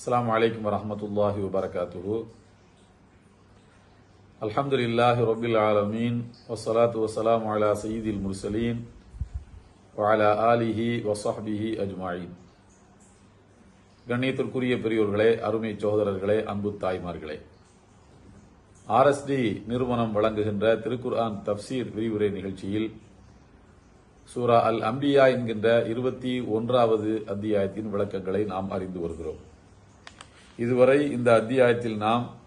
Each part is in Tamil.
السلام عليكم ورحمة الله وبركاته الحمد لله رب العالمين والصلاة والسلام على سيد المرسلين وعلى آله وصحبه أجمعين கண்ணியத்திற்குரிய பெரியோர்களே அருமை சகோதரர்களே அன்பு தாய்மார்களே ஆர்எஸ்டி நிறுவனம் வழங்குகின்ற திருக்குர்ஆன் தப்சீர் விரிவுரை நிகழ்ச்சியில் சூரா அல் அம்பியா என்கின்ற இருபத்தி ஒன்றாவது அத்தியாயத்தின் விளக்கங்களை நாம் அறிந்து வருகிறோம் இதுவரை இந்த அத்தியாயத்தில் நாம்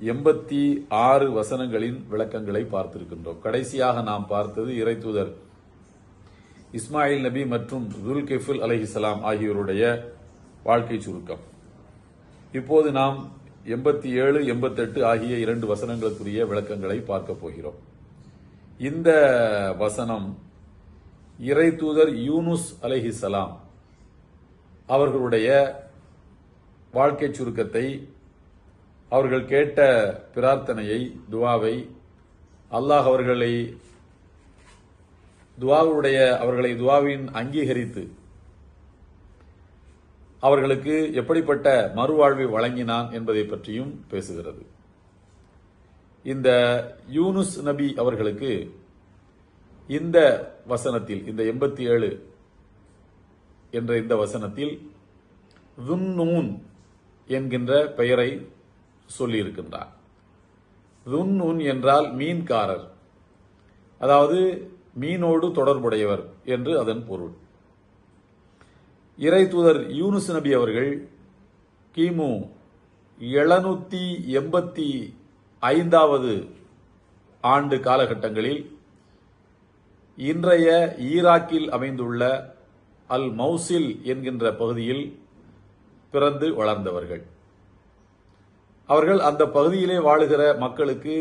எண்பத்தி ஆறு வசனங்களின் விளக்கங்களை பார்த்திருக்கின்றோம். கடைசியாக நாம் பார்த்தது இறைத்தூதர் இஸ்மாயில் நபி மற்றும் துல் கெஃபுல் அலஹிசலாம் ஆகியோருடைய வாழ்க்கை சுருக்கம். இப்போது நாம் எண்பத்தி ஏழு எண்பத்தெட்டு ஆகிய இரண்டு வசனங்களுக்குரிய விளக்கங்களை பார்க்க போகிறோம். இந்த வசனம் இறை தூதர் யூனுஸ் அலைஹிசலாம் அவர்களுடைய வாழ்க்கை சுருக்கத்தை அவர்கள் கேட்ட பிரார்த்தனையை துவாவை அல்லாஹ் அவர்களை துவாவுடைய அவர்களை துவாவின் அங்கீகரித்து அவர்களுக்கு எப்படிப்பட்ட மறுவாழ்வை வழங்கினான் என்பதை பற்றியும் பேசுகிறது. இந்த யூனுஸ் நபி அவர்களுக்கு இந்த வசனத்தில் இந்த எண்பத்தி ஏழு என்ற இந்த வசனத்தில் துன்னூன் என்கின்ற பெயரை சொல்லியிருக்கின்றார். துன்னூன் என்றால் மீன்காரர். அதாவது மீனோடு தொடர்புடையவர் என்று அதன் பொருள். இறை தூதர் யூனுஸ் நபி அவர்கள் கிமு எழுநூத்தி எண்பத்தி ஐந்தாவது ஆண்டு காலகட்டங்களில் இன்றைய ஈராக்கில் அமைந்துள்ள அல் மௌசில் என்கின்ற பகுதியில் பிறந்து வளர்ந்தவர்கள். அவர்கள் அந்த பகுதியிலே வாழுகிற மக்களுக்கு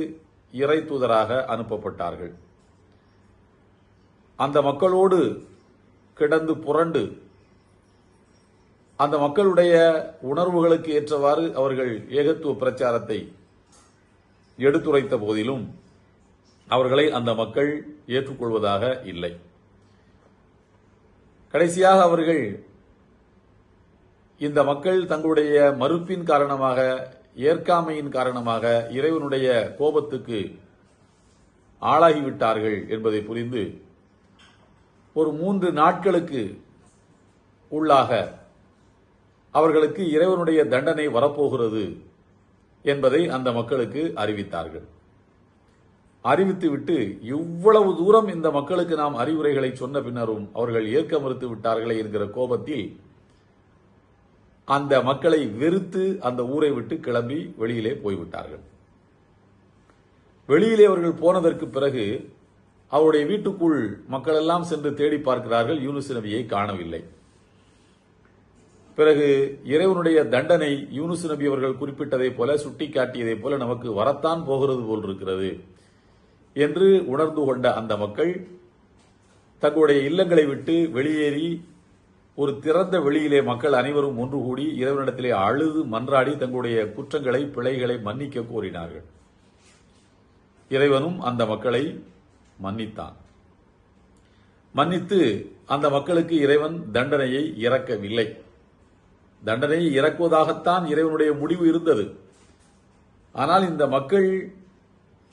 இறை தூதராக அனுப்பப்பட்டார்கள். அந்த மக்களோடு கிடந்து புரண்டு அந்த மக்களுடைய உணர்வுகளுக்கு ஏற்றவாறு அவர்கள் ஏகத்துவ பிரச்சாரத்தை எடுத்துரைத்த போதிலும் அவர்களை அந்த மக்கள் ஏற்றுக்கொள்வதாக இல்லை. கடைசியாக அவர்கள் இந்த மக்கள் தங்களுடைய மறுப்பின் காரணமாக ஏற்காமையின் காரணமாக இறைவனுடைய கோபத்துக்கு ஆளாகிவிட்டார்கள் என்பதை புரிந்து ஒரு மூன்று நாட்களுக்கு உள்ளாக அவர்களுக்கு இறைவனுடைய தண்டனை வரப்போகிறது என்பதை அந்த மக்களுக்கு அறிவித்தார்கள். அறிவித்துவிட்டு இவ்வளவு தூரம் இந்த மக்களுக்கு நாம் அறிவுரைகளை சொன்ன பின்னரும் அவர்கள் ஏற்க மறுத்து விட்டார்களே என்கிற கோபத்தில் அந்த மக்களை வெறுத்து அந்த ஊரை விட்டு கிளம்பி வெளியிலே போய்விட்டார்கள். வெளியிலே அவர்கள் போனதற்கு பிறகு அவருடைய வீட்டுக்குள் மக்கள் எல்லாம் சென்று தேடி பார்க்கிறார்கள். யூனுஸ் நபியை காணவில்லை. பிறகு இறைவனுடைய தண்டனை யூனுஸ் நபி அவர்கள் குறிப்பிட்டதைப் போல சுட்டிக்காட்டியதைப் போல நமக்கு வரத்தான் போகிறது போல் இருக்கிறது என்று உணர்ந்து கொண்ட அந்த மக்கள் தங்களுடைய இல்லங்களை விட்டு வெளியேறி ஒரு திறந்த வெளியிலே மக்கள் அனைவரும் ஒன்று கூடி இறைவனிடத்திலே அழுது மன்றாடி தங்களுடைய குற்றங்களை பிழைகளை மன்னிக்க கோரினார்கள். இறைவனும் அந்த மக்களை மன்னித்தான். மன்னித்து அந்த மக்களுக்கு இறைவன் தண்டனையை இறக்கவில்லை. தண்டனையை இறக்குவதாகத்தான் இறைவனுடைய முடிவு இருந்தது. ஆனால் இந்த மக்கள்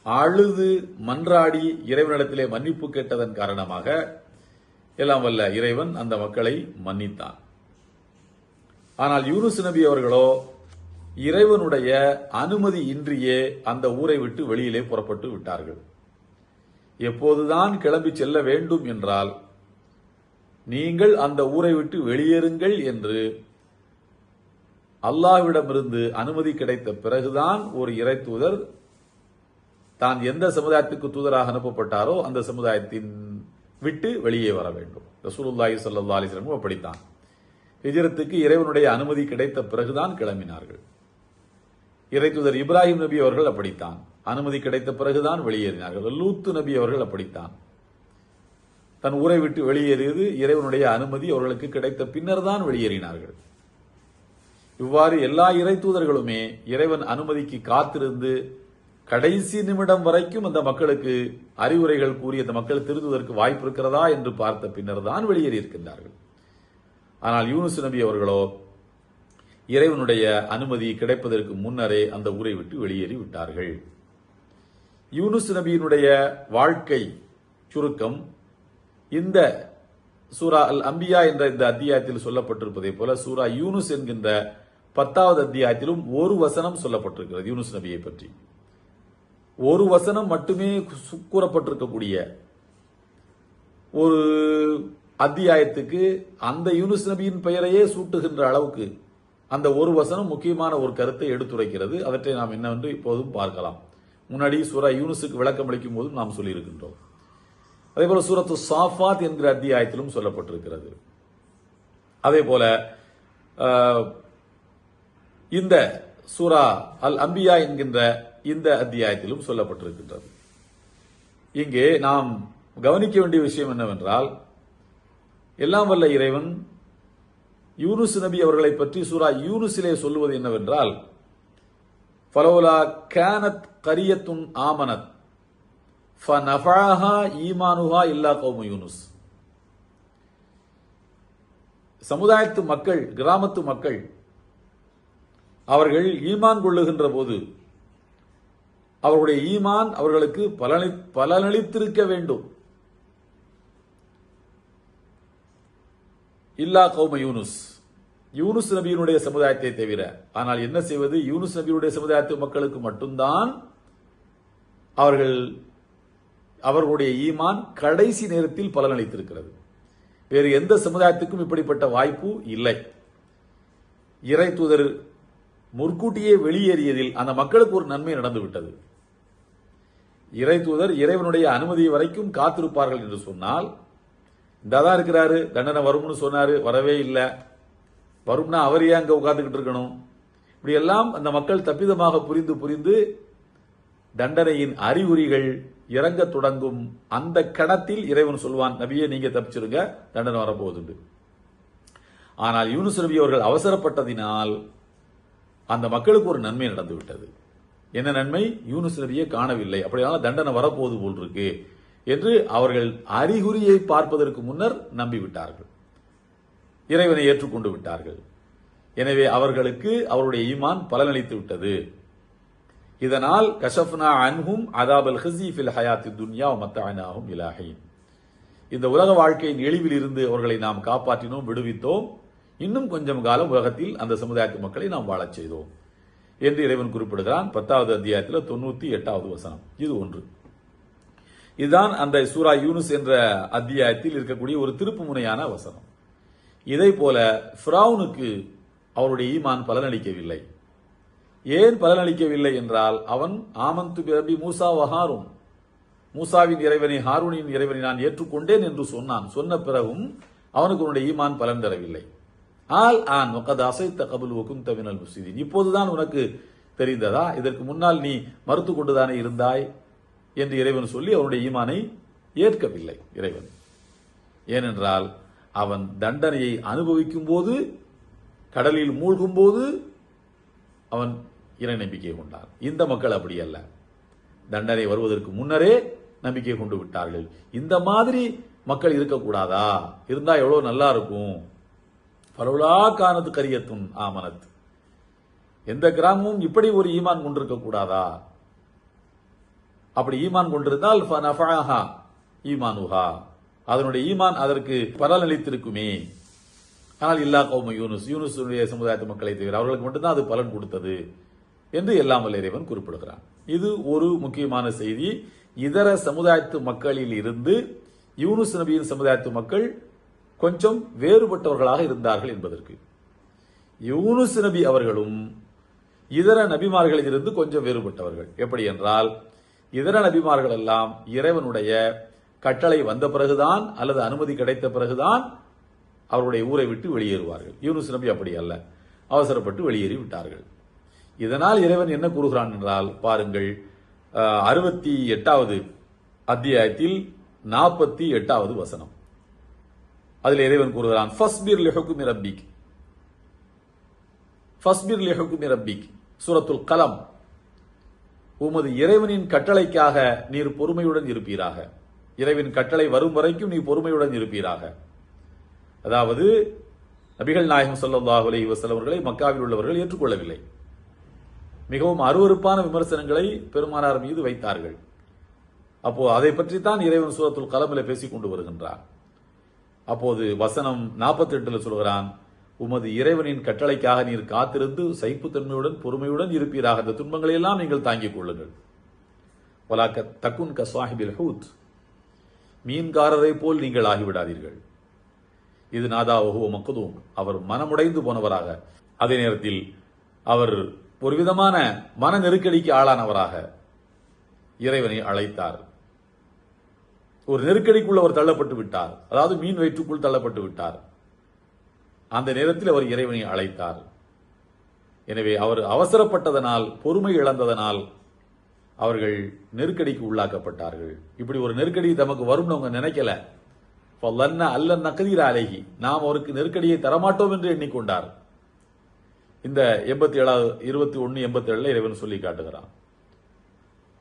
அழுது மன்றாடி இறைவனிடத்திலே மன்னிப்பு கேட்டதன் காரணமாக எல்லாம் வல்ல இறைவன் அந்த மக்களை மன்னித்தான். ஆனால் யூனுஸ் நபி அவர்களோ இறைவனுடைய அனுமதி இன்றியே அந்த ஊரை விட்டு வெளியிலே புறப்பட்டு விட்டார்கள். எப்போதுதான் கிளம்பி செல்ல வேண்டும் என்றால் நீங்கள் அந்த ஊரை விட்டு வெளியேறுங்கள் என்று அல்லாஹ்விடமிருந்து அனுமதி கிடைத்த பிறகுதான் ஒரு இறை தூதர் தான் எந்த சமுதாயத்துக்கு தூதராக அனுப்பப்பட்டாரோ அந்த சமுதாயத்தின் விட்டு வெளியே வர வேண்டும். ரசூலுல்லாஹி சல்லா அலிஸ்லமும் அப்படித்தான். ஹிஜரத்துக்கு இறைவனுடைய அனுமதி கிடைத்த பிறகுதான் கிளம்பினார்கள். இறைத்துதர் இப்ராஹிம் நபி அவர்கள் அப்படித்தான். அனுமதி கிடைத்த பிறகுதான் வெளியேறினார்கள். லூத்து நபி அவர்கள் அப்படித்தான். தன் ஊரை விட்டு வெளியேறியது இறைவனுடைய அனுமதி அவர்களுக்கு கிடைத்த பின்னர் தான் வெளியேறினார்கள். இவ்வாறு எல்லா இறை தூதர்களுமே இறைவன் அனுமதிக்கு காத்திருந்து கடைசி நிமிடம் வரைக்கும் அந்த மக்களுக்கு அறிவுரைகள் கூறி அந்த மக்கள் திருந்துவதற்கு வாய்ப்பு இருக்கிறதா என்று பார்த்த பின்னர் தான் வெளியேறி இருக்கின்றார்கள். ஆனால் யூனுஸ் நபி அவர்களோ இறைவனுடைய அனுமதி கிடைப்பதற்கு முன்னரே அந்த ஊரை விட்டு வெளியேறி விட்டார்கள். யூனுஸ் நபியினுடைய வாழ்க்கை சுருக்கம் இந்த சூரா அல் அம்பியா என்ற இந்த அத்தியாயத்தில் சொல்லப்பட்டிருப்பதை போல சூரா யூனுஸ் என்கின்ற பத்தாவது அத்தியாயத்திலும் ஒரு வசனம் சொல்லப்பட்டிருக்கிறது யூனுஸ் நபியை பற்றி. ஒரு வசனம் மட்டுமே சு- கூறப்பட்டிருக்கக்கூடிய ஒரு அத்தியாயத்துக்கு அந்த யூனுஸ் நபியின் பெயரையே சூட்டுகின்ற அளவுக்கு அந்த ஒரு வசனம் முக்கியமான ஒரு கருத்தை எடுத்துரைக்கிறது. அவற்றை நாம் என்னவென்று இப்போதும் பார்க்கலாம். முன்னாடி சூரா யூனுஸுக்கு விளக்கம் அளிக்கும் போதும் நாம் சொல்லியிருக்கின்றோம். அதே போல சூரத்து சாஃபாத் என்கிற அத்தியாயத்திலும் சொல்லப்பட்டிருக்கிறது. அதே போல இந்த சூரா அல் அம்பியா என்கின்ற இந்த அத்தியாயத்திலும் சொல்லப்பட்டிருக்கின்றது. இங்கே நாம் கவனிக்க வேண்டிய விஷயம் என்னவென்றால் எல்லாம் வல்ல இறைவன் யூனுஸ் நபி அவர்களை பற்றி சூரா யூனுஸிலே சொல்லுவது என்னவென்றால் ஃபலோலா கேனத் கரியத்துன் ஆமனத் ஃபனஃபஅஹா ஈமானுஹா இல்லா கௌமு யூனுஸ். சமுதாயத்து மக்கள் கிராமத்து மக்கள் அவர்கள் ஈமான் கொள்ளுகின்ற போது அவர்களுடைய ஈமான் அவர்களுக்கு பலனி பலனளித்திருக்க வேண்டும். இல்லா கௌம யூனுஸ். யூனுஸ் நபியினுடைய சமுதாயத்தை தவிர ஆனால் என்ன செய்வது? யூனுஸ் நபியுடைய சமுதாயத்து மக்களுக்கு மட்டும்தான் அவர்கள் அவர்களுடைய ஈமான் கடைசி நேரத்தில் பலனளித்திருக்கிறது. வேறு எந்த சமுதாயத்துக்கும் இப்படிப்பட்ட வாய்ப்பு இல்லை. இறை தூதர் முற்கூட்டியே வெளியேறியதில் அந்த மக்களுக்கு ஒரு நன்மை நடந்துவிட்டது. இறை தூதர் இறைவனுடைய அனுமதி வரைக்கும் காத்திருப்பார்கள் என்று சொன்னால் இந்தாதான் இருக்கிறாரு தண்டனை வரும்னு சொன்னாரு வரவே இல்லை. வரும்னா அவர் ஏன் உட்காந்துக்கிட்டு இருக்கணும்? இப்படி எல்லாம் அந்த மக்கள் தப்பிதமாக புரிந்து புரிந்து தண்டனையின் அறிகுறிகள் இறங்க தொடங்கும் அந்த கணத்தில் இறைவன் சொல்வான் நபியே நீங்க தப்பிச்சிருங்க தண்டனை வரப்போகுது ஆனால் யூனுஸ் நபி அவர்கள் அவசரப்பட்டதினால் அந்த மக்களுக்கு ஒரு நன்மை நடந்துவிட்டது. என்ன நன்மை? யூனுஸ் நபியை காணவில்லை. அப்படியானால் தண்டனை வரப்போது போல் இருக்கு என்று அவர்கள் அறிகுறியை பார்ப்பதற்கு முன்னர் நம்பிவிட்டார்கள். இறைவனை ஏற்றுக்கொண்டு விட்டார்கள். எனவே அவர்களுக்கு அவருடைய ஈமான் பலனளித்து விட்டது. இதனால் கஷப்னா அன்ஹும் அதாபல் ஹிசி ஃபில் ஹயாத்தி துன்யா மத்தானாகும் இலாஹின் இந்த உலக வாழ்க்கையின் எளிவில் இருந்து அவர்களை நாம் காப்பாற்றினோம் விடுவித்தோம். இன்னும் கொஞ்சம் காலம் உலகத்தில் அந்த சமுதாயத்து மக்களை நாம் வாழச் செய்தோம். என்று இறைவன் குறிப்பிடுகிறான். பத்தாவது அத்தியாயத்தில் தொண்ணூத்தி எட்டாவது வசனம். இது ஒன்று. இதுதான் அந்த சூரா யூனுஸ் என்ற அத்தியாயத்தில் இருக்கக்கூடிய ஒரு திருப்பு முனையான வசனம். இதை போல ஃபிரௌனுக்கு அவருடைய ஈமான் பலனளிக்கவில்லை. ஏன் பலனளிக்கவில்லை என்றால் அவன் ஆமந்து பிரபி மூசா வஹாரும் மூசாவின் இறைவனை ஹாரூனின் இறைவனை நான் ஏற்றுக்கொண்டேன் என்று சொன்னான். சொன்ன பிறகும் அவனுக்கு உன்னுடைய ஈமான் பலன் தரவில்லை. All on. ஒக்கது அசைத்த கபுல் ஒக்கும் தவினல் முஸ்லிதீன் இப்போதுதான் உனக்கு தெரிந்ததா? இதற்கு முன்னால் நீ மறுத்து கொண்டுதானே இருந்தாய் என்று இறைவன் சொல்லி அவனுடைய ஈமானை ஏற்கவில்லை இறைவன். ஏனென்றால் அவன் தண்டனையை அனுபவிக்கும் போது கடலில் மூழ்கும் போது அவன் இறை நம்பிக்கை கொண்டான். இந்த மக்கள் அப்படி அல்ல. தண்டனை வருவதற்கு முன்னரே நம்பிக்கை கொண்டு விட்டார்கள். இந்த மாதிரி மக்கள் இருக்கக்கூடாதா? இருந்தா எவ்வளவு நல்லா இருக்கும். பரவலா காணது கரியத்துன் ஆமனத். எந்த கிராமமும் இப்படி ஒரு ஈமான் கொண்டிருக்க கூடாதா? அப்படி ஈமான் கொண்டிருந்தால் ஈமானுஹா. அதனுடைய ஈமான் அதற்கு பலனளித்திருக்குமே. ஆனால் இல்லா கௌம யூனுஸ் யூனுஸுடைய சமுதாயத்து மக்களை தவிர அவர்களுக்கு மட்டும்தான் அது பலன் கொடுத்தது என்று எல்லாம் வல்ல இறைவன் குறிப்பிடுகிறான். இது ஒரு முக்கியமான செய்தி. இதர சமுதாயத்து மக்களில் இருந்து யூனுஸ் நபியின் சமுதாயத்து மக்கள் கொஞ்சம் வேறுபட்டவர்களாக இருந்தார்கள் என்பதற்கு. யூனுஸ் நபி அவர்களும் இதர நபிமார்களில் இருந்து கொஞ்சம் வேறுபட்டவர்கள். எப்படி என்றால் இதர நபிமார்கள் எல்லாம் இறைவனுடைய கட்டளை வந்த பிறகுதான் அல்லது அனுமதி கிடைத்த பிறகுதான் அவருடைய ஊரை விட்டு வெளியேறுவார்கள். யூனுஸ் நபி அப்படி அல்ல. அவசரப்பட்டு வெளியேறி விட்டார்கள். இதனால் இறைவன் என்ன கூறுகிறான் என்றால் பாருங்கள் அறுபத்தி எட்டாவது அத்தியாயத்தில் நாற்பத்தி எட்டாவது வசனம். அதில் இறைவன் கூறுகிறான் ஃபஸ்பிர் லிஹுக்குமி ரப்பிக். ஃபஸ்பிர் லிஹுக்குமி ரப்பிக். சூரத்துல் கலம். உமது இறைவனின் கட்டளைக்காக நீர் பொறுமையுடன் இருப்பீராக. இறைவன் கட்டளை வரும் வரைக்கும் நீ பொறுமையுடன் இருப்பீராக. அதாவது நபிகள் நாயகம் ஸல்லல்லாஹு அலி வஸல்லம் அவர்களை மக்காவில் உள்ளவர்கள் ஏற்றுக்கொள்ளவில்லை. மிகவும் அருவருப்பான விமர்சனங்களை பெருமானார் மீது வைத்தார்கள். அப்போ அதை பற்றி தான் இறைவன் சூரத்துல் கலமில் பேசிக் கொண்டு வருகின்றார் அப்போது வசனம் 48 சொல்கிறான் உமது இறைவனின் கட்டளைக்காக நீர் காத்திருந்து சைப்புத்தன்மையுடன் பொறுமையுடன் இருப்பீராக. அந்த துன்பங்களை எல்லாம் நீங்கள் தாங்கிக் கொள்ளுங்கள். வலாக்க தக்குன் கசாஹிபில் ஹூத். மீன்காரரை போல் நீங்கள் ஆகிவிடாதீர்கள். இது நாதா ஒஹுவ மக்கதும் அவர் மனமுடைந்து போனவராக. அதே நேரத்தில் அவர் ஒரு விதமான மன நெருக்கடிக்கு ஆளானவராக. இறைவனை அழைத்தார். ஒரு நெருக்கடிக்குள் அவர் தள்ளப்பட்டு விட்டார். அதாவது மீன் வயிற்றுக்குள் தள்ளப்பட்டு விட்டார். அந்த நேரத்தில் அவர் இறைவனை அழைத்தார். எனவே அவர் அவசரப்பட்டதனால் பொறுமை இழந்ததனால் அவர்கள் நெருக்கடிக்கு உள்ளாக்கப்பட்டார்கள். இப்படி ஒரு நெருக்கடி தமக்கு வரும்னு அவங்க நினைக்கல. அல்ல நக்கதீர அழகி நாம் அவருக்கு நெருக்கடியை தரமாட்டோம் என்று எண்ணிக்கொண்டார். இந்த எண்பத்தி ஏழாவது இருபத்தி ஒன்னு எண்பத்தி ஏழுல இறைவன் சொல்லி காட்டுகிறான்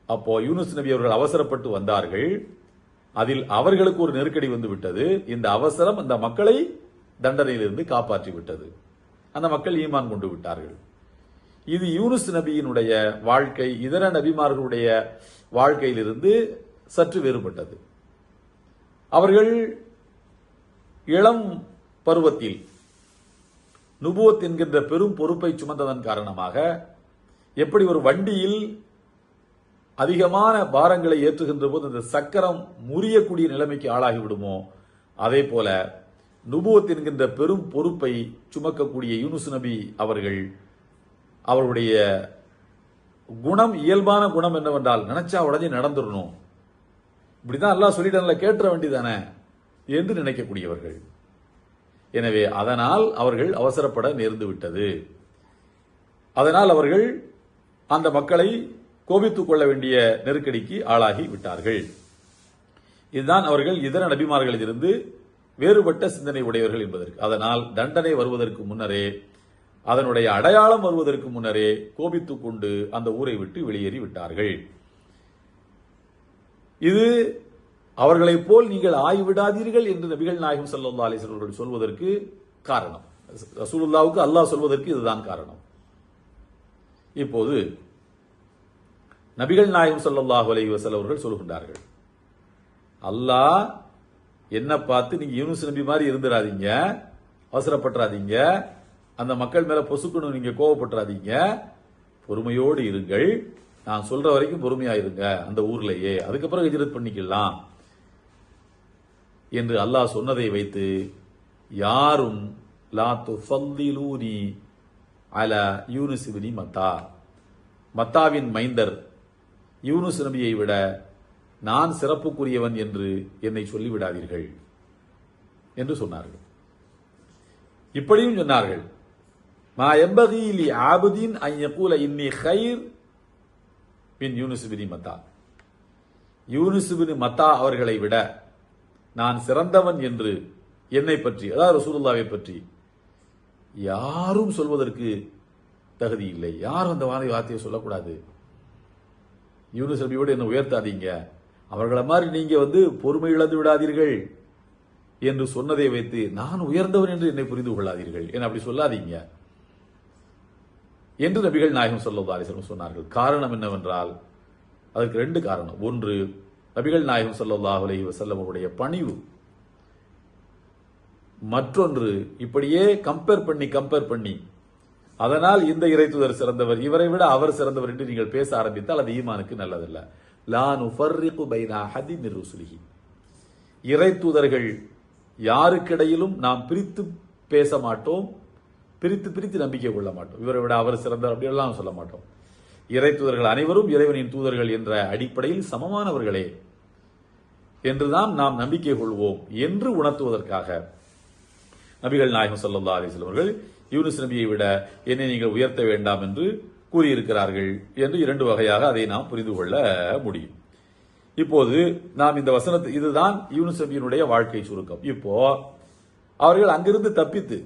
அப்போ யூனுஸ் நபி அவர்கள் அவசரப்பட்டு வந்தார்கள். அதில் அவர்களுக்கு ஒரு நெருக்கடி வந்து விட்டது. இந்த அவசரம் அந்த மக்களை தண்டனையிலிருந்து காப்பாற்றி விட்டது. அந்த மக்கள் ஈமான் கொண்டு விட்டார்கள். இது யூனுஸ் நபியினுடைய வாழ்க்கை இதர நபிமார்களுடைய வாழ்க்கையிலிருந்து சற்று வேறுபட்டது. அவர்கள் இளம் பருவத்தில் நுபுவத் என்கின்ற பெரும் பொறுப்பை சுமந்ததன் காரணமாக எப்படி ஒரு வண்டியில் அதிகமான பாரங்களை ஏற்றுகின்ற போது அந்த சக்கரம் முறியக்கூடிய நிலைமைக்கு ஆளாகி விடுமோ அதே போல நுபுவத் என்கின்ற பெரும் பொறுப்பை சுமக்கக்கூடிய யூனுஸ் நபி அவர்கள் அவருடைய குணம் இயல்பான குணம் என்னவென்றால் நினைச்சா உடனே நடந்துடணும். இப்படிதான் எல்லாம் சொல்லிட்டான்ல கேட்டுற வேண்டியதானே என்று நினைக்கக்கூடியவர்கள். எனவே அதனால் அவர்கள் அவசரப்பட நேர்ந்து விட்டது அதனால் அவர்கள் அந்த மக்களை கோபித்துக் கொள்ள வேண்டிய நெருக்கடிக்கு ஆளாகி விட்டார்கள். இதுதான் அவர்கள் இதர நபிமார்களிலிருந்து வேறுபட்ட சிந்தனை உடையவர்கள் என்பதற்கு. அதனால் தண்டனை வருவதற்கு முன்னரே அதனுடைய அடையாளம் வருவதற்கு முன்னரே கோபித்துக் கொண்டு அந்த ஊரை விட்டு வெளியேறி விட்டார்கள். இது அவர்களைப் போல் நீங்கள் ஆய்விடாதீர்கள் என்று நபிகள் நாயகம் சல்லா அலைஹி அவர்கள் சொல்வதற்கு காரணம். ரசூலுல்லாவுக்கு அல்லாஹ் சொல்வதற்கு இதுதான் காரணம். இப்போது நபிகள் நாயகம் ஸல்லல்லாஹு அலைஹி வசல் அவர்கள் சொல்கின்றார்கள் அல்லாஹ் என்ன பார்த்து நீங்க யூனுஸ் நபி மாதிரி இருந்துடாதீங்க அவசரப்பட்டுறாதீங்க அந்த மக்கள் மேல பொசுக்கணும் நீங்க கோவப்பட்டுறாதீங்க பொறுமையோடு இருங்கள். நான் சொல்ற வரைக்கும் பொறுமையா இருங்க அந்த ஊர்லயே. அதுக்கப்புறம் ஹிஜரத் பண்ணிக்கலாம். என்று அல்லாஹ் சொன்னதை வைத்து யாரும் லா துஃபல்லிலூனி அல யூனிசிபினி மத்தா. மத்தாவின் மைந்தர் யூனுஸ் நபியை விட நான் சிறப்புக்குரியவன் என்று என்னை சொல்லிவிடாதீர்கள் என்று சொன்னார்கள். இப்படியும் சொன்னார்கள். மா எம்பகி லி ஆபுதீன் ஐ கூல இன்னி கைர் பின் யூனுஸ் பின் மத்தா. யூனுஸ் பின் மத்தா அவர்களை விட நான் சிறந்தவன் என்று என்னை பற்றி அதாவது ரசூலுல்லாவை பற்றி யாரும் சொல்வதற்கு தகுதி இல்லை. யாரும் அந்த வார்த்தை வார்த்தையை சொல்லக்கூடாது. யூனுஸ் நபியோடு என்ன உயர்த்தாதீங்க. அவர்களை மாதிரி நீங்க வந்து பொறுமை இழந்து விடாதீர்கள் என்று சொன்னதை வைத்து நான் உயர்ந்தவன் என்று என்னை புரிந்து கொள்ளாதீர்கள். என அப்படி சொல்லாதீங்க. என்று நபிகள் நாயகம் சொல்லா அலிஸ்லம் சொன்னார்கள். காரணம் என்னவென்றால் அதற்கு ரெண்டு காரணம். ஒன்று நபிகள் நாயகம் ஸல்லல்லாஹு அலைஹி வஸல்லம் அவருடைய பணிவு. மற்றொன்று இப்படியே கம்பேர் பண்ணி கம்பேர் பண்ணி அதனால் இந்த இறைத்துதர் சிறந்தவர் இவரை விட அவர் சிறந்தவர் என்று நீங்கள் பேச ஆரம்பித்தால் அது ஈமானுக்கு நல்லதல்ல. லா நுஃபர்ரிகு பைன ஹதி மின் இறைத்துதர்கள் யாருக்கிடையிலும் நாம் பிரித்து பேச மாட்டோம் பிரித்து பிரித்து நம்பிக்கை கொள்ள மாட்டோம். இவரை விட அவர் சிறந்தவர் அப்படியெல்லாம் சொல்ல மாட்டோம். இறைத்தூதர்கள் அனைவரும் இறைவனின் தூதர்கள் என்ற அடிப்படையில் சமமானவர்களே என்றுதான் நாம் நம்பிக்கை கொள்வோம் என்று உணர்த்துவதற்காக நபிகள் நாயகம் ஸல்லல்லாஹு அலைஹி அவர்கள் யூனுஸ் நபியை விட என்னை நீங்கள் உயர்த்த வேண்டாம் என்று கூறியிருக்கிறார்கள் என்று இரண்டு வகையாக அதை நாம் புரிந்து கொள்ள முடியும். இப்போது நாம் இந்த வசனத்தை இதுதான் யூனுஸ் நபியினுடைய வாழ்க்கை சுருக்கம். இப்போ அவர்கள் அங்கிருந்து தப்பித்து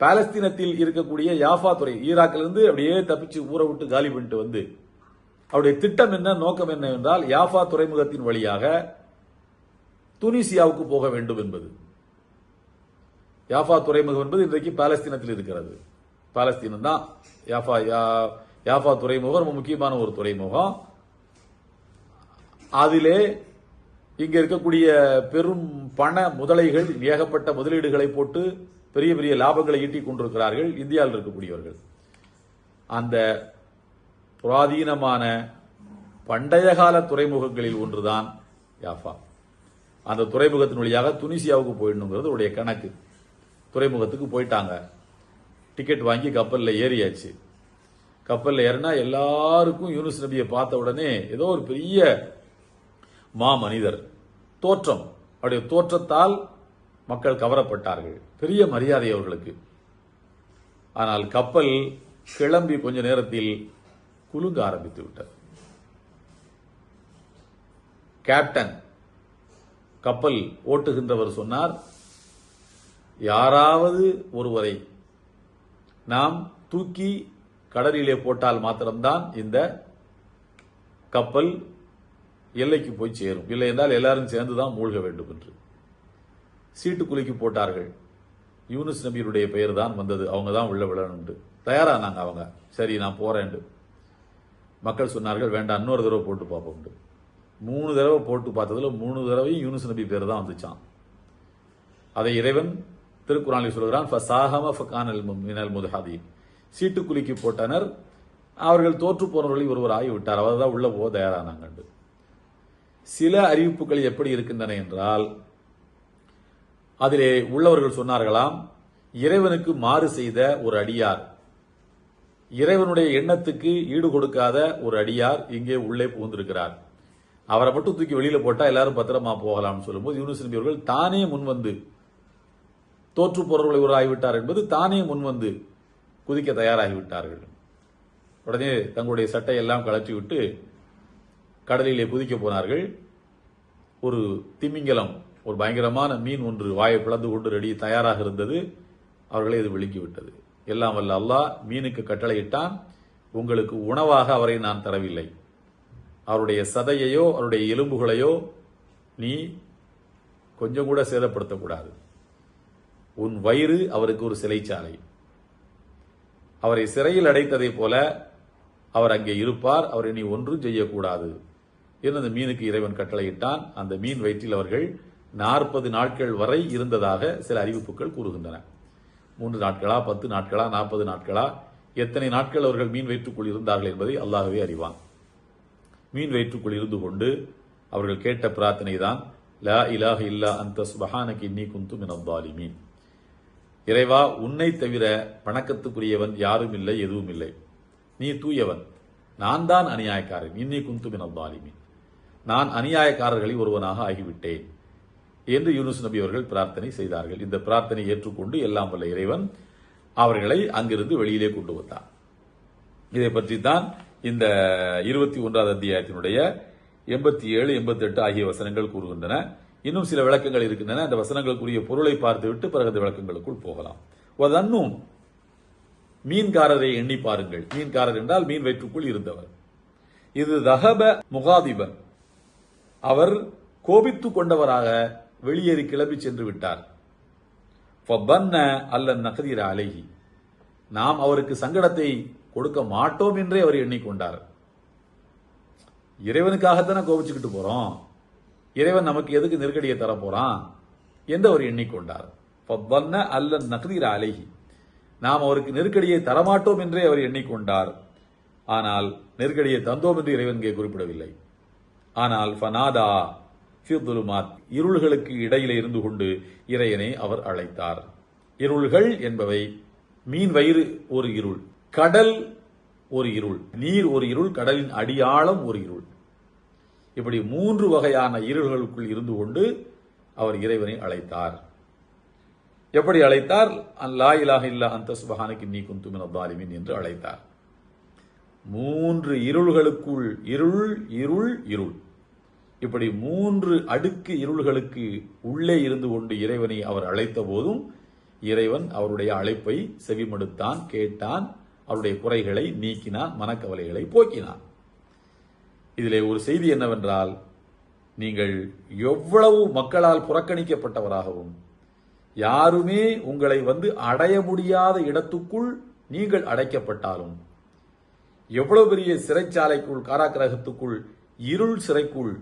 பாலஸ்தீனத்தில் இருக்கக்கூடிய யாஃபா துறை ஈராக்கிலிருந்து அப்படியே தப்பிச்சு ஊரை விட்டு காலி பண்ணிட்டு வந்து அவருடைய திட்டம் என்ன நோக்கம் என்ன என்றால் யாஃபா துறைமுகத்தின் வழியாக துனிசியாவுக்கு போக வேண்டும் என்பது. யாஃபா துறைமுகம் என்பது இன்றைக்கு பாலஸ்தீனத்தில் இருக்கிறது. பாலஸ்தீனம் தான் யாஃபா யா- யாஃபா துறைமுகம் ரொம்ப முக்கியமான ஒரு துறைமுகம். அதிலே இங்க இருக்கக்கூடிய பெரும் பண முதலைகள் ஏகப்பட்ட முதலீடுகளை போட்டு பெரிய பெரிய லாபங்களை ஈட்டிக் கொண்டிருக்கிறார்கள் இந்தியாவில் இருக்கக்கூடியவர்கள். அந்த புராதீனமான பண்டைய கால துறைமுகங்களில் ஒன்றுதான் யாஃபா. அந்த துறைமுகத்தின் வழியாக துனிசியாவுக்கு போயிடணுங்கிறது உடைய கணக்கு. துறைமுகத்துக்கு போயிட்டாங்க. டிக்கெட் வாங்கி கப்பலில் ஏறியாச்சு. கப்பலில் ஏறினா எல்லாருக்கும் யூனுஸ் நபியை பார்த்த உடனே ஏதோ ஒரு பெரிய மா மனிதர் தோற்றம். அவருடைய தோற்றத்தால் மக்கள் கவரப்பட்டார்கள். பெரிய மரியாதை அவர்களுக்கு. ஆனால் கப்பல் கிளம்பி கொஞ்ச நேரத்தில் குலுங்க ஆரம்பித்து விட்டது. கேப்டன் கப்பல் ஓட்டுகின்றவர் சொன்னார் யாராவது ஒருவரை நாம் தூக்கி கடலிலே போட்டால் மாத்திரம்தான் இந்த கப்பல் எல்லைக்கு போய் சேரும். இல்லை என்றால் எல்லாரும் சேர்ந்து தான் மூழ்க வேண்டும் என்று. சீட்டு குலுக்கி போட்டார்கள். யூனுஸ் நபியுடைய பெயர் தான் வந்தது. அவங்க தான் உள்ள விழணுண்டு தயாரானாங்க அவங்க. சரி நான் போறேன் மக்கள் சொன்னார்கள் வேண்டாம் இன்னொரு தடவை போட்டு பார்ப்போம் மூணு தடவை போட்டு பார்த்ததுல மூணு தடவையும் யூனுஸ் நபி பேர் தான் வந்துச்சான் அதை இறைவன் திருக்குறானில் சொல்கிறான் ஃபசாஹம ஃபகானல் மினல் முதஹாதீன். சீட்டு குலுக்கி போட்டனர். அவர்கள் தோற்று போனவர்களில் ஒருவர் ஆகிவிட்டார் அவர் தான் உள்ள போக தயாரானாங்க சில அறிவிப்புகள் எப்படி இருக்கின்றன என்றால் அதிலே உள்ளவர்கள் சொன்னார்களாம் இறைவனுக்கு மாறு செய்த ஒரு அடியார் இறைவனுடைய எண்ணத்துக்கு ஈடு கொடுக்காத ஒரு அடியார் இங்கே உள்ளே புகுந்திருக்கிறார். அவரை மட்டும் தூக்கி வெளியில போட்டா எல்லாரும் பத்திரமா போகலாம்னு சொல்லும்போது யூனுஸ் நபி அவர்கள் தானே முன்வந்து தோற்று போறவர்கள் இவர் ஆகிவிட்டார் என்பது தானே முன்வந்து குதிக்க தயாராகிவிட்டார்கள். உடனே தங்களுடைய சட்டை எல்லாம் கழற்றி விட்டு கடலிலே குதிக்க போனார்கள். ஒரு திமிங்கலம் ஒரு பயங்கரமான மீன் ஒன்று வாயை பிளந்து கொண்டு ரெடி தயாராக இருந்தது. அவர்களை இது விழுங்கிவிட்டது. எல்லாம் வல்ல அல்லாஹ் மீனுக்கு கட்டளையிட்டான். உங்களுக்கு உணவாக அவரை நான் தரவில்லை. அவருடைய சதையையோ அவருடைய எலும்புகளையோ நீ கொஞ்சம் கூட சேதப்படுத்தக்கூடாது. உன் வயிறு அவருக்கு ஒரு சிறைச்சாலை. அவரை சிறையில் அடைத்ததைப் போல அவர் அங்கே இருப்பார் அவரை நீ ஒன்றும் செய்யக்கூடாது. என்று அந்த மீனுக்கு இறைவன் கட்டளையிட்டான். அந்த மீன் வயிற்றில் அவர்கள் நாற்பது நாட்கள் வரை இருந்ததாக சில அறிவிப்புகள் கூறுகின்றன. மூன்று நாட்களா பத்து நாட்களா நாற்பது நாட்களா எத்தனை நாட்கள் அவர்கள் மீன் வயிற்றுக்குள் இருந்தார்கள் என்பதை அல்லாகவே அறிவான். மீன் வயிற்றுக்குள் இருந்து கொண்டு அவர்கள் கேட்ட பிரார்த்தனை தான் லா இலாக இல்லா அந்த சுபஹானக்கு இன்னி குந்து மினத்தாலிமீன் இறைவா உன்னை தவிர வணக்கத்துக்குரியவன் யாரும் இல்லை எதுவும் இல்லை. நீ தூயவன். நான் தான் அநியாயக்காரன். இன்னி குந்துமின் அவ்வாலிமின் நான் அநியாயக்காரர்களில் ஒருவனாக ஆகிவிட்டேன். என்று யூனுஸ் நபி அவர்கள் பிரார்த்தனை செய்தார்கள். இந்த பிரார்த்தனை ஏற்றுக்கொண்டு எல்லாம் வல்ல இறைவன் அவர்களை அங்கிருந்து வெளியிலே கொண்டு வந்தான். இதை பற்றி தான் இந்த இருபத்தி ஒன்றாவது அத்தியாயத்தினுடைய எண்பத்தி ஏழு எண்பத்தி எட்டு ஆகிய வசனங்கள் கூறுகின்றன. இன்னும் சில விளக்கங்கள் இருக்கின்றன. அந்த வசனங்களுக்குரிய பொருளை பார்த்துவிட்டு பிறகு அந்த விளக்கங்களுக்குள் போகலாம். அதன்னும் மீன்காரரை எண்ணி பாருங்கள். மீன்காரர் என்றால் மீன் வயிற்றுக்குள் இருந்தவர். இது தகப முகாதிபன் அவர் கோபித்துக் கொண்டவராக வெளியேறி கிளம்பி சென்று விட்டார். அல்ல நகதீர அழகி நாம் அவருக்கு சங்கடத்தை கொடுக்க மாட்டோம் என்றே அவர் எண்ணிக்கொண்டார். இறைவனுக்காகத்தானே கோபிச்சுக்கிட்டு போறோம். இறைவன் நமக்கு எதுக்கு நெருக்கடியை தர போறான் என்று அவர் எண்ணிக்கொண்டார் ஃபபன்ன அல்ல நகதீர அலைஹி. நாம் அவருக்கு நெருக்கடியை தரமாட்டோம் என்றே அவர் எண்ணிக்கொண்டார் ஆனால் நெருக்கடியை தந்தோம் என்று இறைவன் குறிப்பிடவில்லை. ஆனால் ஃபனாதா ஃபியுதுலுமாத் இருள்களுக்கு இடையிலே இருந்து கொண்டு இறையனை அவர் அழைத்தார். இருள்கள் என்பவை மீன் வயிறு ஒரு இருள் கடல் ஒரு இருள் நீர் ஒரு இருள் கடலின் அடியாழம் ஒரு இருள். இப்படி மூன்று வகையான இருள்களுக்குள் இருந்து கொண்டு அவர் இறைவனை அழைத்தார். எப்படி அழைத்தார்? லா இலாக இல்லா அந்த சுபஹானக்கு நீ குந்துமின் அத்தாலிமின் என்று அழைத்தார். மூன்று இருள்களுக்குள் இருள் இருள் இருள். இப்படி மூன்று அடுக்கு இருள்களுக்கு உள்ளே இருந்து கொண்டு இறைவனை அவர் அழைத்த போதும் இறைவன் அவருடைய அழைப்பை செவிமடுத்தான் கேட்டான் அவருடைய குறைகளை நீக்கினான் மனக்கவலைகளை போக்கினான். இதிலே ஒரு செய்தி என்னவென்றால் நீங்கள் எவ்வளவு மக்களால் புறக்கணிக்கப்பட்டவராகவும் யாருமே உங்களை வந்து அடைய முடியாத இடத்துக்குள் நீங்கள் அடைக்கப்பட்டாலும் எவ்வளவு பெரிய சிறைச்சாலைக்குள் காராகிரகத்துக்குள் இருள் சிறைக்குள்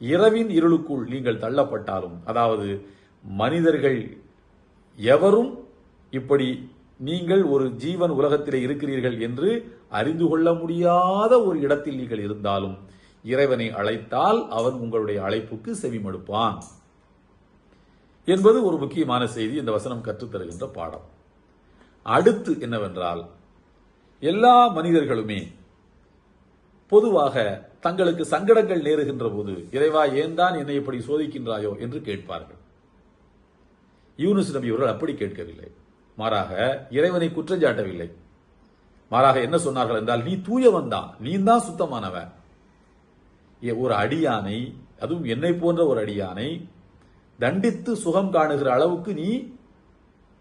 இரவின் இருளுக்குள் நீங்கள் தள்ளப்பட்டாலும் அதாவது மனிதர்கள் எவரும் இப்படி நீங்கள் ஒரு ஜீவன் உலகத்திலே இருக்கிறீர்கள் என்று அறிந்து கொள்ள முடியாத ஒரு இடத்தில் நீங்கள் இருந்தாலும் இறைவனை அழைத்தால் அவன் உங்களுடைய அழைப்புக்கு செவிமடுப்பான் என்பது ஒரு முக்கியமான செய்தி இந்த வசனம் கற்றுத்தருகின்ற பாடம். அடுத்து என்னவென்றால் எல்லா மனிதர்களுமே பொதுவாக தங்களுக்கு சங்கடங்கள் நேருகின்ற போது இறைவா ஏன் தான் என்னை இப்படி சோதிக்கின்றாயோ என்று கேட்பார்கள். யூனுஸ் நபி அவர்கள் அப்படி கேட்கவில்லை. மாறாக இறைவனை குற்றஞ்சாட்டவில்லை மாறாக என்ன சொன்னார்கள் என்றால் நீ தூயவன் தான். நீ தான் சுத்தமானவன் ஒரு அடியானை அதுவும் என்னை போன்ற ஒரு அடியானை தண்டித்து சுகம் காணுகிற அளவுக்கு நீ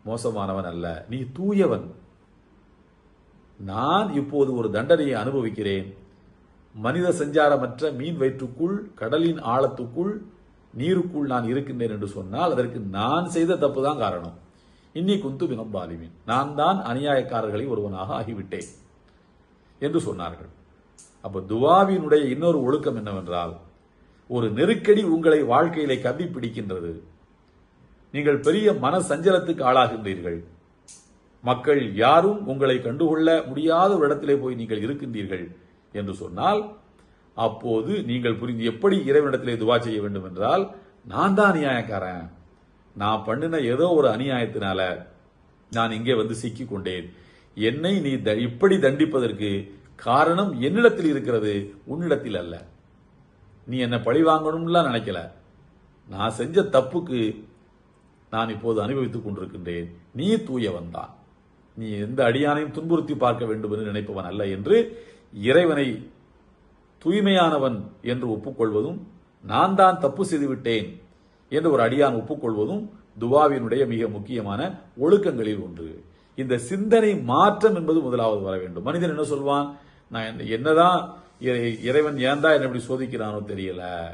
மோசமானவன் அல்ல. நீ தூயவன். நான் இப்போது ஒரு தண்டனையை அனுபவிக்கிறேன். மனித சஞ்சாரமற்ற மீன் வயிற்றுக்குள் கடலின் ஆழத்துக்குள் நீருக்குள் நான் இருக்கின்றேன் என்று சொன்னால் அதற்கு நான் செய்த தப்பு தான் காரணம். இன்னி குந்து வினம்பாலிமின் நான் தான் அநியாயக்காரர்களை ஒருவனாக ஆகிவிட்டேன். என்று சொன்னார்கள். அப்போ துவாவினுடைய இன்னொரு ஒழுக்கம் என்னவென்றால் ஒரு நெருக்கடி உங்களை வாழ்க்கையிலே கவி பிடிக்கின்றது. நீங்கள் பெரிய மன சஞ்சலத்துக்கு ஆளாகின்றீர்கள். மக்கள் யாரும் உங்களை கண்டுகொள்ள முடியாத ஒரு இடத்திலே போய் நீங்கள் இருக்கின்றீர்கள் என்று சொன்னால் அப்போது நீங்கள் புரிந்து எப்படி இறைவனிடத்திலே துவா செய்ய வேண்டும் என்றால் நான் தான் அநியாயக்காரன். நான் பண்ணின ஏதோ ஒரு அநியாயத்தினால நான் இங்கே வந்து சிக்கி கொண்டேன் என்னை நீ த- இப்படி தண்டிப்பதற்கு காரணம் என்னிடத்தில் இருக்கிறது உன்னிடத்தில் அல்ல. நீ என்ன பழி வாங்கணும்லாம் நினைக்கல. நான் செஞ்ச தப்புக்கு நான் இப்போது அனுபவித்துக் கொண்டிருக்கின்றேன். நீ தூயவன் தான். நீ எந்த அடியானையும் துன்புறுத்தி பார்க்க வேண்டும் என்று நினைப்பவன் அல்ல என்று இறைவனை தூய்மையானவன் என்று ஒப்புக்கொள்வதும் நான் தான் தப்பு செய்துவிட்டேன். என்று ஒரு அடியான் ஒப்புக்கொள்வதும் துவாவினுடைய மிக முக்கியமான ஒழுக்கங்களில் ஒன்று. இந்த சிந்தனை மாற்றம் என்பது முதலாவது வர வேண்டும். மனிதன் என்ன சொல்வான்? நான் என்னதான் இறை- இறைவன் ஏன் தான் என்ன இப்படி சோதிக்கிறானோ தெரியல.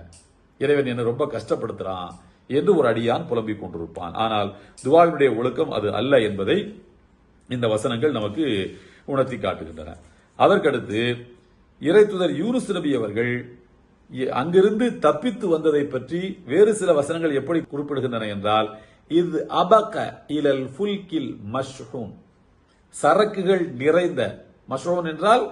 இறைவன் என்னை ரொம்ப கஷ்டப்படுத்துறான் என்று ஒரு அடியான் புலம்பிக் கொண்டிருப்பான். ஆனால் துவாவினுடைய ஒழுக்கம் அது அல்ல என்பதை இந்த வசனங்கள் நமக்கு உணர்த்தி காட்டுகின்றன. அதற்கடுத்து இறைத்துதர் யூனுஸ் நபி அவர்கள் அங்கிருந்து தப்பித்து வந்ததை பற்றி வேறு சில வசனங்கள் எப்படி குறிப்பிடுகின்றன என்றால் இது அபக இலல் ஃபுல்கில் மஷ்ரூம் சரக்குகள் நிறைந்த மஷ்ரூம் என்றால்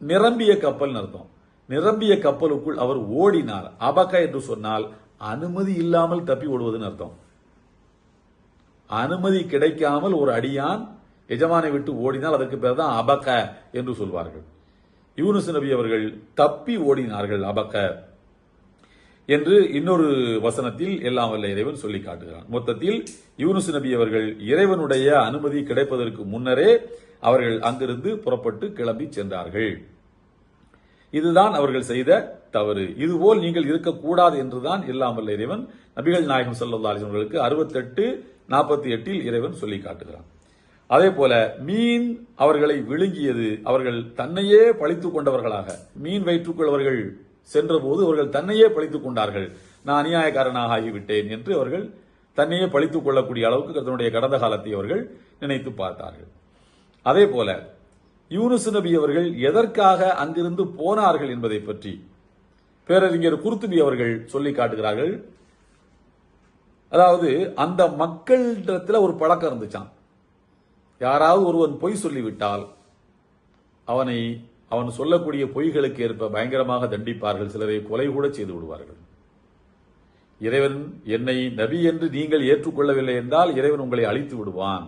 நிரம்பிய கப்பல் அர்த்தம். நிரம்பிய கப்பலுக்குள் அவர் ஓடினார். அபக என்று சொன்னால் அனுமதி இல்லாமல் தப்பி ஓடுவதுன்னு அர்த்தம். அனுமதி கிடைக்காமல் ஒரு அடியான் எஜமானை விட்டு ஓடினால் அதற்கு பேர் தான் அபக்க என்று சொல்வார்கள். யூனுஸ் நபி அவர்கள் தப்பி ஓடினார்கள் அபக்க என்று இன்னொரு வசனத்தில் எல்லாம் வல்ல இறைவன் சொல்லி காட்டுகிறான். மொத்தத்தில் யூனுஸ் நபி அவர்கள் இறைவனுடைய அனுமதி கிடைப்பதற்கு முன்னரே அவர்கள் அங்கிருந்து புறப்பட்டு கிளம்பி சென்றார்கள். இதுதான் அவர்கள் செய்த தவறு. இதுபோல் நீங்கள் இருக்கக்கூடாது என்றுதான் எல்லாம் வல்ல இறைவன் நபிகள் நாயகம் ஸல்லல்லாஹு அலைஹி அறுபத்தெட்டு நாற்பத்தி எட்டில் இறைவன் சொல்லி காட்டுகிறான். அதே போல மீன் அவர்களை விழுங்கியது அவர்கள் தன்னையே பழித்துக் கொண்டவர்களாக. மீன் வயிற்றுக்குள் அவர்கள் சென்றபோது அவர்கள் தன்னையே பழித்துக் கொண்டார்கள். நான் அநியாயக்காரனாக ஆகிவிட்டேன் என்று அவர்கள் தன்னையே பழித்துக் கொள்ளக்கூடிய அளவுக்கு தன்னுடைய கடந்த காலத்தை அவர்கள் நினைத்து பார்த்தார்கள். அதே போல யூனுஸ் நபி அவர்கள் எதற்காக அங்கிருந்து போனார்கள் என்பதை பற்றி பேரறிஞர் குருத்துபி அவர்கள் சொல்லி காட்டுகிறார்கள். அதாவது அந்த மக்களிடத்துல ஒரு பழக்கம் இருந்துச்சான் யாராவது ஒருவன் பொய் சொல்லிவிட்டால் அவனை அவன் சொல்லக்கூடிய பொய்களுக்கு ஏற்ப பயங்கரமாக தண்டிப்பார்கள். சிலரை கொலை கூட செய்து விடுவார்கள். இறைவன் என்னை நபி என்று நீங்கள் ஏற்றுக்கொள்ளவில்லை என்றால் இறைவன் உங்களை அழித்து விடுவான்.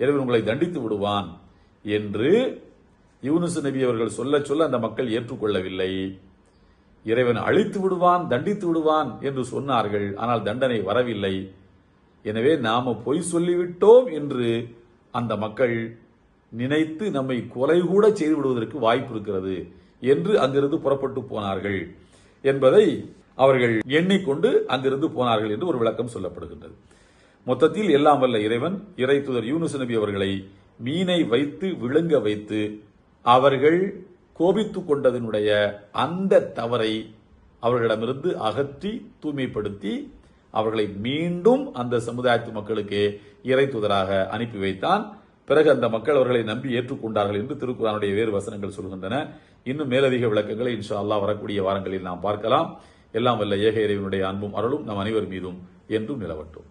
இறைவன் உங்களை தண்டித்து விடுவான் என்று யூனுஸ் நபி அவர்கள் சொல்ல சொல்ல அந்த மக்கள் ஏற்றுக்கொள்ளவில்லை. இறைவன் அழித்து விடுவான் தண்டித்து விடுவான் என்று சொன்னார்கள். ஆனால் தண்டனை வரவில்லை. எனவே நாம பொய் சொல்லிவிட்டோம் என்று அந்த மக்கள் நினைத்து நம்மை கொலை கூட செய்து விடுவதற்கு வாய்ப்பு இருக்கிறது என்று அங்கிருந்து புறப்பட்டு போனார்கள் என்பதை அவர்கள் எண்ணிக்கொண்டு அங்கிருந்து போனார்கள் என்று ஒரு விளக்கம் சொல்லப்படுகின்றது. மொத்தத்தில் எல்லாம் வல்ல இறைவன் இறை தூதர் யூனுஸ் நபி அவர்களை மீனை வைத்து விழுங்க வைத்து அவர்கள் கோபித்து கொண்டதனுடைய அந்த தவறை அவர்களிடமிருந்து அகற்றி தூய்மைப்படுத்தி அவர்களை மீண்டும் அந்த சமுதாயத்து மக்களுக்கு இறை தூதராக அனுப்பி வைத்தான். பிறகு அந்த மக்கள் அவர்களை நம்பி ஏற்றுக்கொண்டார்கள் என்று திருக்குறானுடைய வேறு வசனங்கள் சொல்கின்றன. இன்னும் மேலதிக விளக்கங்களை இன்ஷா அல்லாஹ் வரக்கூடிய வாரங்களில் நாம் பார்க்கலாம். எல்லாம் வல்ல ஏக இறைவனுடைய அன்பும் அருளும் நம் அனைவர் மீதும் என்றும் நிலவட்டும்.